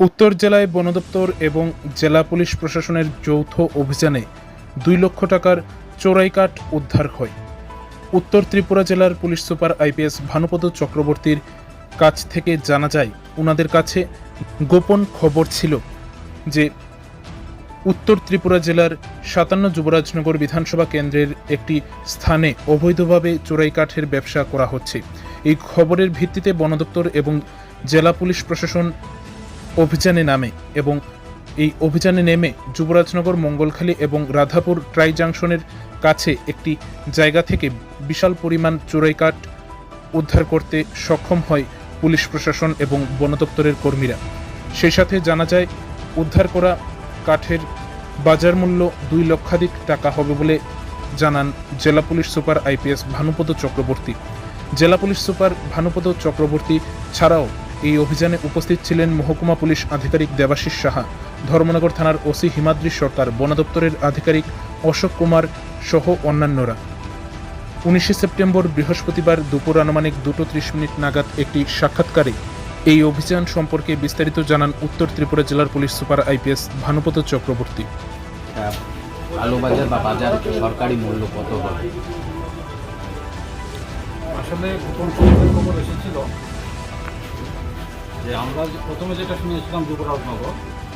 উত্তর জেলায় বন দপ্তর এবং জেলা পুলিশ প্রশাসনের যৌথ অভিযানে দুই লক্ষ টাকার চোরাই কাঠ উদ্ধার হয়। উত্তর ত্রিপুরা জেলার পুলিশ সুপার আইপিএস ভানুপদ চক্রবর্তীর কাছ থেকে জানা যায় ওনাদের কাছে গোপন খবর ছিল যে উত্তর ত্রিপুরা জেলার সাতান্ন যুবরাজনগর বিধানসভা কেন্দ্রের একটি স্থানে অবৈধভাবে চোরাই কাঠের ব্যবসা করা হচ্ছে। এই খবরের ভিত্তিতে বন দপ্তর এবং জেলা পুলিশ প্রশাসন অভিযানে নামে এবং এই অভিযানে নেমে যুবরাজনগর, মঙ্গলখালী এবং রাধাপুর ট্রাই জাংশনের কাছে একটি জায়গা থেকে বিশাল পরিমাণ চোরাই কাঠ উদ্ধার করতে সক্ষম হয় পুলিশ প্রশাসন এবং বন দপ্তরের কর্মীরা। সেই সাথে জানা যায়, উদ্ধার করা কাঠের বাজার মূল্য দুই লক্ষাধিক টাকা হবে বলে জানান জেলা police super IPS Bhanupada Chakraborty. জেলা পুলিশ সুপার ভানুপদ চক্রবর্তী ছাড়াও এই অভিযানে উপস্থিত ছিলেন মহকুমা পুলিশ আধিকারিক দেবাশিস সাহা ধর্মনগর থানার ওসি হিমাদ্রি সরকার বন দপ্তরের আধিকারিক অশোক কুমার সহ অন্যান্যরা। উনিশে সেপ্টেম্বর বৃহস্পতিবার দুপুর আনুমানিক দুটো ত্রিশ মিনিট নাগাদ একটি সাক্ষাৎকারে এই অভিযান সম্পর্কে বিস্তারিত জানান উত্তর ত্রিপুরা জেলার police super IPS Bhanupat Chakraborty. আলু বাজার বা বাজার সরকারি মূল্য কত হবে? আসলে গোপন খবর এসেছিল যে আমরা প্রথমে যেটা শুনেছিলাম যুবরাজনগর,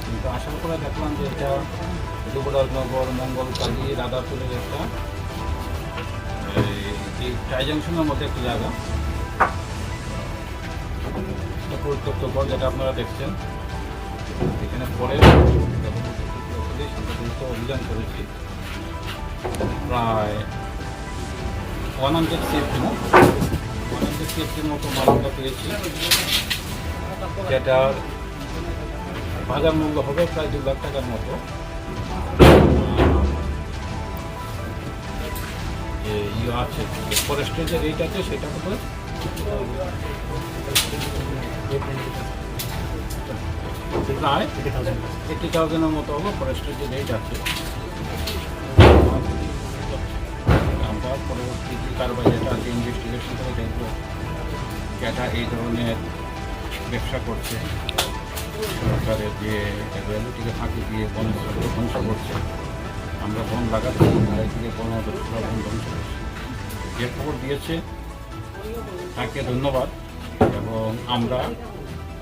কিন্তু আসার পরে দেখলাম যে এটা যুবরাজনগর, মঙ্গলকালী রাধাপুরের একটা, এই- এই ট্রাই জাংশনের মধ্যে একটা জায়গা। একটা পরিত্যক্তকর যেটা আপনারা দেখছেন। এখানে পরে অভিযান করেছি। প্রায় ওয়ান হান্ড্রেড সিএফটি না ওয়ান হান্ড্রেড সিএফটির মতো মাল আমরা পেয়েছি। যেটার বাজার মূল্য হবে প্রায় দু লাখ টাকার মতো। যে ইয়ে আছে ফরেস্টের যে রেট আছে, সেটা হবে প্রায় এইটি থাউজেন্ডের মতো হবে ফরেস্টের যে রেট আছে। আমরা পরবর্তী কারবার যেটা আছে ইনভেস্টিগেশন করে দেখব। যেটা এই ধরনের ব্যবসা করছে, সরকারের যে ভ্যালুটিকে ফাঁকি দিয়ে বন ধ্বংস করছে, আমরা বন লাগাচ্ছি থেকে বছর বন ধ্বংস করছি। যে খবর দিয়েছে, তাকে ধন্যবাদ, এবং আমরা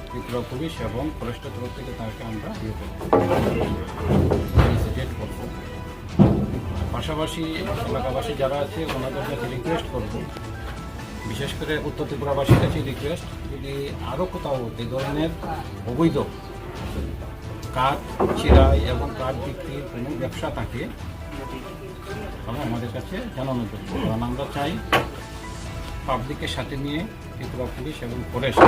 ত্রিপুরা পুলিশ এবং ফরেস্টের তরফ থেকে তাকে আমরা ইয়ে করব। করব। পাশাপাশি এলাকাবাসী যারা আছে, ওনাদের কাছে রিকোয়েস্ট করব বিশেষ করে উত্তর ত্রিপুরাবাসীর কাছে রিকোয়েস্ট যদি আরও কোথাও এই ধরনের অবৈধ কাঠ চিরাই এবং কাঠ বিক্রির কোনো ব্যবসা থাকে, তাহলে আমাদের কাছে জানানো জন্য কারণ আমরা চাই পাবলিকের সাথে নিয়ে ত্রিপুরা পুলিশ এবং ফরেস্ট,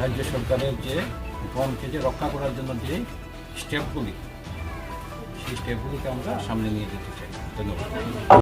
রাজ্য সরকারের যে বনকে যে রক্ষা করার জন্য যে স্টেপগুলি, সেই স্টেপগুলিকে আমরা সামনে নিয়ে যেতে চাই। ধন্যবাদ।